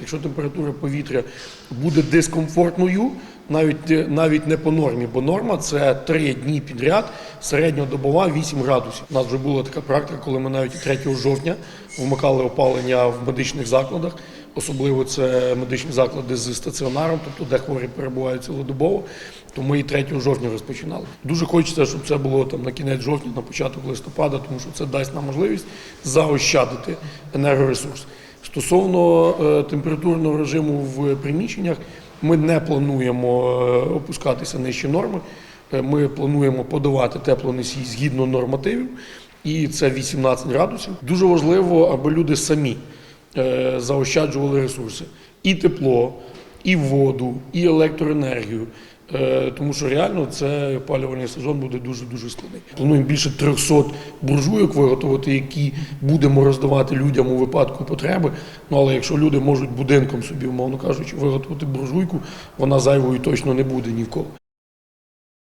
Якщо температура повітря буде дискомфортною, навіть, навіть не по нормі, бо норма це 3 дні підряд, середньодобова 8 градусів. У нас вже була така практика, коли ми навіть 3 жовтня вмикали опалення в медичних закладах, особливо це медичні заклади з стаціонаром, тобто де хворі перебувають цілодобово. То ми і 3 жовтня розпочинали. Дуже хочеться, щоб це було там на кінець жовтня, на початок листопада, тому що це дасть нам можливість заощадити енергоресурс. Стосовно е, температурного режиму в приміщеннях, ми не плануємо е, опускатися нижче норми. Е, Ми плануємо подавати теплоносій згідно нормативів, і це 18 градусів. Дуже важливо, аби люди самі заощаджували ресурси: і тепло, і воду, і електроенергію. Е, Тому що реально це опалювальний сезон буде дуже дуже складний. Плануємо більше 300 буржуйок виготовити, які будемо роздавати людям у випадку потреби. Ну але якщо люди можуть будинком собі, умовно кажучи, виготовити буржуйку, вона зайвою точно не буде ні в кого.